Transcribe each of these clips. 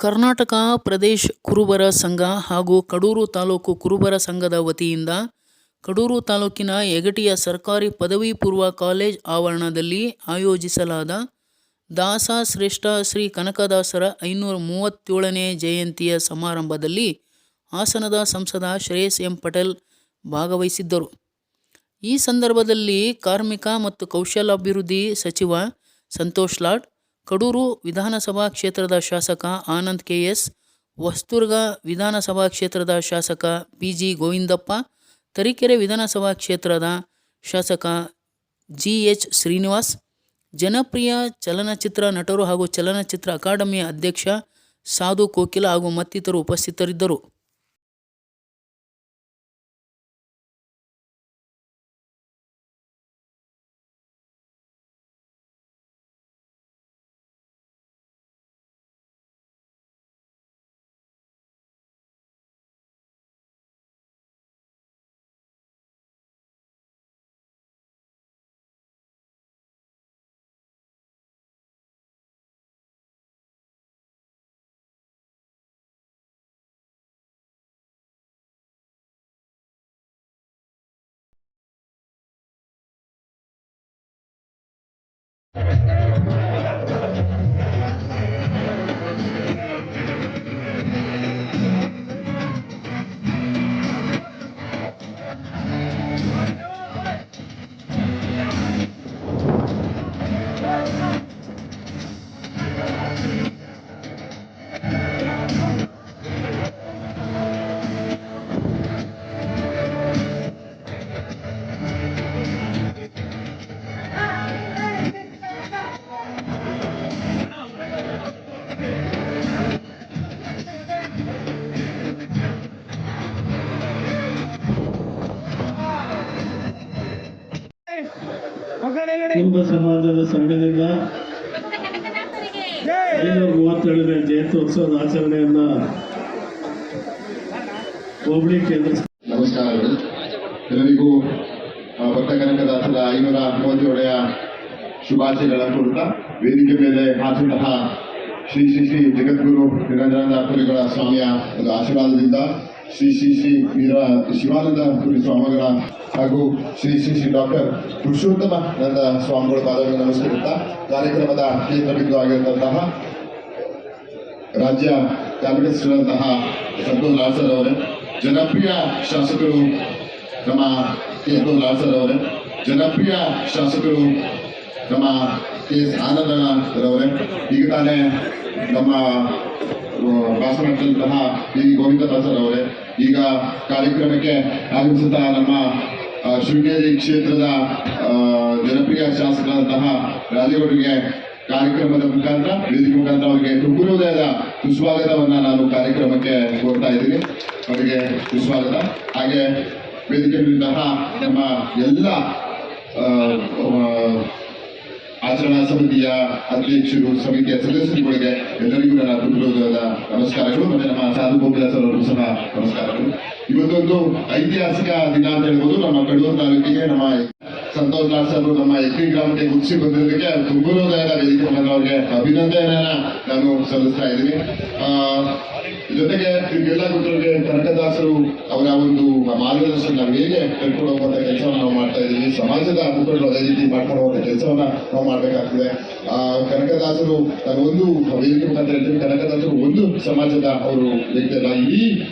ಕರ್ನಾಟಕ ಪ್ರದೇಶ್ ಕುರುಬರ ಸಂಘ ಹಾಗೂ ಕಡೂರು ತಾಲೂಕು ಕುರುಬರ ಸಂಘದ ವತಿಯಿಂದ ಕಡೂರು ತಾಲೂಕಿನ ಯಗಟಿಯ ಸರ್ಕಾರಿ ಪದವಿ ಪೂರ್ವ ಕಾಲೇಜ್ ಆವರಣದಲ್ಲಿ ಆಯೋಜಿಸಲಾದ ದಾಸ ಶ್ರೇಷ್ಠ ಶ್ರೀ ಕನಕದಾಸರ ಐನೂರ ಮೂವತ್ತೇಳನೇ ಜಯಂತಿಯ ಸಮಾರಂಭದಲ್ಲಿ ಹಾಸನದ ಸಂಸದ ಶ್ರೇಯಸ್ ಎಂ ಪಟೇಲ್ ಭಾಗವಹಿಸಿದ್ದರು. ಈ ಸಂದರ್ಭದಲ್ಲಿ ಕಾರ್ಮಿಕ ಮತ್ತು ಕೌಶಲ್ಯಾಭಿವೃದ್ಧಿ ಸಚಿವ ಸಂತೋಷ್ ಲಾಡ್ ಕಡೂರು ವಿಧಾನಸಭಾ ಕ್ಷೇತ್ರದ ಶಾಸಕ ಆನಂದ್ ಕೆ ಎಸ್ ವಸ್ತುರ್ಗ ವಿಧಾನಸಭಾ ಕ್ಷೇತ್ರದ ಶಾಸಕ ಪಿ ಜಿ ಗೋವಿಂದಪ್ಪ, ತರೀಕೆರೆ ವಿಧಾನಸಭಾ ಕ್ಷೇತ್ರದ ಶಾಸಕ ಜಿ ಎಚ್ ಶ್ರೀನಿವಾಸ್, ಜನಪ್ರಿಯ ಚಲನಚಿತ್ರ ನಟರು ಹಾಗೂ ಚಲನಚಿತ್ರ ಅಕಾಡೆಮಿಯ ಅಧ್ಯಕ್ಷ ಸಾಧು ಕೋಕಿಲ ಹಾಗೂ ಮತ್ತಿತರರು ಉಪಸ್ಥಿತರಿದ್ದರು. ಕುರುಬ ಸಮಾಜದ ಸಂಘದಿಂದ ಐನೂರ ಮೂವತ್ತೇಳನೇ ಜಯಂತ್ಯೋತ್ಸವದ ಆಚರಣೆಯನ್ನ ಹೋಬಳಿ ಕೇಂದ್ರ ನಮಸ್ಕಾರಗಳು ಎಲ್ಲರಿಗೂ ಆ, ಭಕ್ತ ಕನಕದಾಸರ ಐನೂರ ಮೂವತ್ತೇಳೆಯ ಶುಭಾಶಯಗಳ ಕುರಿತ ವೇದಿಕೆ ಮೇಲೆ ಹಾಸಿದಂತಹ ಶ್ರೀ ಶ್ರೀ ಶ್ರೀ ಜಗದ್ಗುರು ನಿರಂಜನಾನಂದ ಪುರಿಗಳ ಸ್ವಾಮಿಯ ಒಂದು ಆಶೀರ್ವಾದದಿಂದ ಶ್ರೀ ಶ್ರೀ ಶ್ರೀ ವೀರ ಶಿವಾನಂದ ಪುರಿ ಸ್ವಾಮಿಗಳ ಹಾಗೂ ಶ್ರೀ ಶ್ರೀ ಶ್ರೀ ಡಾಕ್ಟರ್ ಪುರುಷೋತ್ತಮ ನಂದ ಸ್ವಾಮಿಗಳ ಪಾದವನ್ನು ನಮಸ್ಕರಿಸುತ್ತಾ ಕಾರ್ಯಕ್ರಮದ ಕೇಂದ್ರ ಬಿಂದು ಆಗಿರತಕ್ಕಂತಹ ರಾಜ್ಯ ಕ್ಯಾಬಿನೆಟ್ಸ್ಗಳಂತಹ ಸಂತೋಷ್ ಸರ್ ಅವರೇ, ಜನಪ್ರಿಯ ಶಾಸಕರು ನಮ್ಮ ಕೆ ಸಂತೋಷ್ ಸರ್ ಅವರೇ, ಜನಪ್ರಿಯ ಶಾಸಕರು ನಮ್ಮ ಕೆ ಎಸ್ ಆನಂದರವರೇ ಈಗ ತಾನೇ ನಮ್ಮ ಭಾಷಣ ಮಾಡಿದಂತಹ ಗೋವಿಂದದಾಸರ್ ಗೋವಿಂದ ದಾಸರ್ ಅವರೇ ಈಗ ಕಾರ್ಯಕ್ರಮಕ್ಕೆ ಆಗಮಿಸುತ್ತಾ ನಮ್ಮ ಶೃಂಗೇರಿ ಕ್ಷೇತ್ರದ ಜನಪ್ರಿಯ ಶಾಸಕರಾದಂತಹ ರಾಜೇಗೌಡರಿಗೆ ಕಾರ್ಯಕ್ರಮದ ಮುಖಾಂತರ, ವೇದಿಕೆ ಮುಖಾಂತರ ಅವರಿಗೆ ಹೃದಯದ ಸುಸ್ವಾಗತವನ್ನ ನಾನು ಕಾರ್ಯಕ್ರಮಕ್ಕೆ ಕೋರ್ತಾ ಇದ್ದೀನಿ. ಅವರಿಗೆ ಸುಸ್ವಾಗತ. ಹಾಗೆ ವೇದಿಕೆ ನಮ್ಮ ಎಲ್ಲ ಆಚರಣಾ ಸಮಿತಿಯ ಅಧ್ಯಕ್ಷರು ಸಮಿತಿಯ ಸದಸ್ಯರುಗಳಿಗೆ ಎಲ್ಲರಿಗೂ ನನ್ನ ಹೃದಯದ ನಮಸ್ಕಾರಗಳು. ಮತ್ತೆ ನಮ್ಮ ಸಾಧು ಗೋಪಿದಾಸರವರು ಸಹ ನಮಸ್ಕಾರಗಳು. ಇವತ್ತೊಂದು ಐತಿಹಾಸಿಕ ದಿನ ಅಂತ ಹೇಳ್ಬೋದು. ನಮ್ಮ ಕಡೂರು ತಾಲೂಕಿಗೆ ನಮ್ಮ ಸಂತೋಷ್ ಲಾಡ್ ಸರ್ ನಮ್ಮ ಎಕ್ರಿ ಗ್ರಾಮಕ್ಕೆ ಮುಚ್ಚಿ ಬಂದಿರೋದಕ್ಕೆ ತುಂಬ ವೇದಿಕೆ ಅವರಿಗೆ ಅಭಿನಂದನೆಯನ್ನ ನಾನು ಸಲ್ಲಿಸ್ತಾ ಇದ್ದೀನಿ. ಆ, ಜೊತೆಗೆ ಎಲ್ಲ ಗೊತ್ತಿರೋಗೆ ಕನಕದಾಸರು ಅವರ ಒಂದು ಮಾರ್ಗದರ್ಶನ ನಾವು ಹೇಗೆ ಕರ್ಕೊಂಡು ಹೋಗುವಂತ ಕೆಲಸವನ್ನು ನಾವು ಮಾಡ್ತಾ ಇದ್ದೀವಿ, ಸಮಾಜದ ಮುಖಂಡರು ಅದೇ ರೀತಿ ಮಾಡ್ಕೊಳ್ಳುವಂತ ಕೆಲಸವನ್ನ ನಾವು ಮಾಡ್ಬೇಕಾಗ್ತದೆ. ಆ, ಕನಕದಾಸರು ನಾನು ಒಂದು ವೇದಿಕೆ ಕನಕದಾಸರು ಒಂದು ಸಮಾಜದ ಅವರು ವ್ಯಕ್ತಿ ಇಡೀ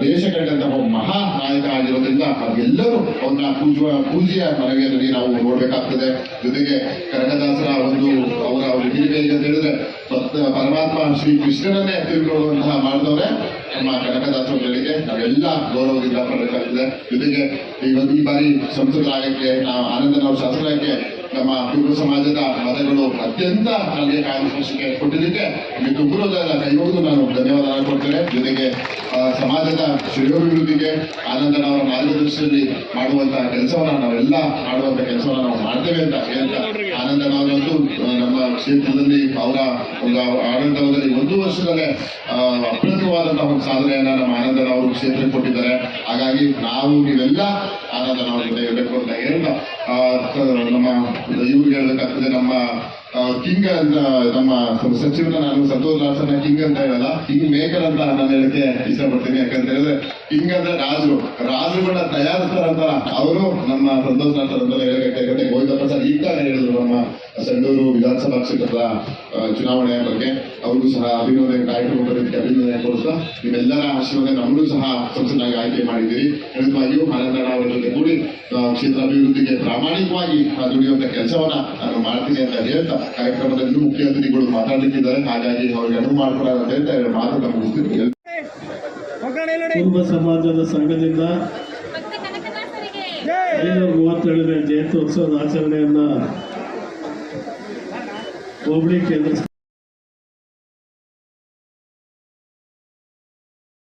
ದೇಶ ಕಂಡಂತಹ ಮಹಾ ನಾಯಕ ಆಗಿರೋದ್ರಿಂದ ಎಲ್ಲರೂ ಅವನ್ನ ಪೂಜುವ, ಪೂಜೆಯ ಮನವಿಯಲ್ಲಿ ನಾವು ನೋಡ್ಬೇಕಾಗ್ತದೆ. ಜೊತೆಗೆ ಕನಕದಾಸರ ಒಂದು ಅವರ ಒಂದು ಹಿರಿಮೆ ಅಂತ ಹೇಳಿದ್ರೆ ಪರಮಾತ್ಮ ಶ್ರೀ ಕೃಷ್ಣನನ್ನೇ ತಿಳ್ಕೊಳ್ಳುವಂತಹ ಮಾಡಿದವರೇ ನಮ್ಮ ಕನಕದಾಸರುಗಳಿಗೆ ನಾವೆಲ್ಲ ಗೌರವದಿಂದ ಪಡಬೇಕಾಗ್ತದೆ ಜೊತೆಗೆ ಈ ಬಾರಿ ಸಂಸದರಾಗಕ್ಕೆ ನಾವು ಆನಂದನವರ ಶಾಸಕರಾಗಕ್ಕೆ ನಮ್ಮ ಹಿಂದೂ ಸಮಾಜದ ಮತಗಳು ಅತ್ಯಂತ ನಮಗೆ ಕಾರ್ಯದರ್ಶಿಗೆ ಕೊಟ್ಟಿದ್ದಕ್ಕೆ ನಿಮಗೆ ತುಂಬುವುದಾದ ಕೈಗೊಂಡು ನಾನು ಧನ್ಯವಾದ ಕೊಡ್ತೇನೆ. ಜೊತೆಗೆ ಸಮಾಜದ ಶ್ರೇಯೋಭಿವೃದ್ಧಿಗೆ ಆನಂದನವರ ಮಾರ್ಗದರ್ಶನದಲ್ಲಿ ಮಾಡುವಂತಹ ಕೆಲಸವನ್ನ ನಾವೆಲ್ಲ ಮಾಡುವಂತಹ ಕೆಲಸವನ್ನ ನಾವು ಮಾಡ್ತೇವೆ ಅಂತ ಹೇಳ್ತಾ ಆನಂದನವರಂತೂ ನಮ್ಮ ಕ್ಷೇತ್ರದಲ್ಲಿ ಅವರ ಒಂದು ಆಡಳಿತದಲ್ಲಿ ಒಂದು ವರ್ಷದಲ್ಲೇ ಅಪ್ರತವಾದಂತಹ ಒಂದು ಸಾಧನೆಯನ್ನ ನಮ್ಮ ಆನಂದನವರು ಕ್ಷೇತ್ರಕ್ಕೆ ಕೊಟ್ಟಿದ್ದಾರೆ. ಹಾಗಾಗಿ ನಾವು ನೀವೆಲ್ಲ ಆನಂದನವರ ಜೊತೆ ಹೇಳಬೇಕು ಅಂತ ಹೇಳ್ತಾ ಇವ್ರಿಗೆ ಹೇಳ್ಬೇಕಾಗ್ತದೆ ನಮ್ಮ ಕಿಂಗ್ ಅಂತ ನಮ್ಮ ಸಚಿವನ ನಾನು ಸಂತೋಷ್ ಲಾಸನ ಕಿಂಗ್ ಅಂತ ಹೇಳಲ್ಲ, ಕಿಂಗ್ ಮೇಕರ್ ಅಂತ ನಾನು ಹೇಳಕ್ಕೆ ಇಷ್ಟಪಡ್ತೀನಿ. ಯಾಕಂತ ಹೇಳಿದ್ರೆ ಕಿಂಗ್ ಅಂದ್ರೆ ರಾಜರು ರಾಜರುಗಳನ್ನ ತಯಾರಿಸ್ತಾರಂತ ಅವರು ನಮ್ಮ ಸಂತೋಷ್ ಹೇಳಕ್ಕೆ ಯಾಕಂದ್ರೆ ಗೋವಿಂದಪ್ಪ ಸರ್ ಈಗ ಹೇಳಿದ್ರು ನಮ್ಮ ಸಂಡೂರು ವಿಧಾನಸಭಾ ಕ್ಷೇತ್ರದ ಚುನಾವಣೆಯ ಬಗ್ಗೆ. ಅವ್ರಿಗೂ ಸಹ ಅಭಿನಂದನೆ, ಕಾರ್ಯಕ್ರಮ ಬರೋದಕ್ಕೆ ಅಭಿನಂದನೆ ಕೊಡ್ತಾ ನಿಮ್ಮೆಲ್ಲರ ಆಶೀರ್ವಾದ ನಮ್ಮನ್ನು ಸಹ ಸಂಸದನಾಗಿ ಆಯ್ಕೆ ಮಾಡಿದ್ದೀರಿ. ಖಂಡಿತವಾಗಿಯೂ ಆನಂದಣ್ಣ ಅವರ ಜೊತೆ ಕೂಡಿ ಕ್ಷೇತ್ರ ಅಭಿವೃದ್ಧಿಗೆ ಪ್ರಾಮಾಣಿಕವಾಗಿ ದುಡಿಯುವಂತ ಕೆಲಸವನ್ನ ನಾನು ಮಾಡ್ತೀನಿ ಅಂತ ಹೇಳ್ತಾ, ಕಾರ್ಯಕ್ರಮದಲ್ಲಿ ಮುಖ್ಯ ಅತಿಥಿಗಳು ಮಾತಾಡಲಿಕ್ಕಿದ್ದಾರೆ. ಹಾಗಾಗಿ ಅವ್ರಿಗೆ ಅನುವು ಮಾಡ್ಕೊಡೋಣ ಅಂತ ಹೇಳ್ತಾ ಮಾತು ಮಾತನ್ನ ಮುಗಿಸ್ತೀನಿ. ಕುರುಬ ಸಮಾಜದ ಸಂಘದಿಂದ ಐನೂರ ಮೂವತ್ತೇಳನೇ ಜಯಂತ್ಯೋತ್ಸವದ ಆಚರಣೆಯನ್ನ ಹೋಬಳಿ ಕೇಂದ್ರ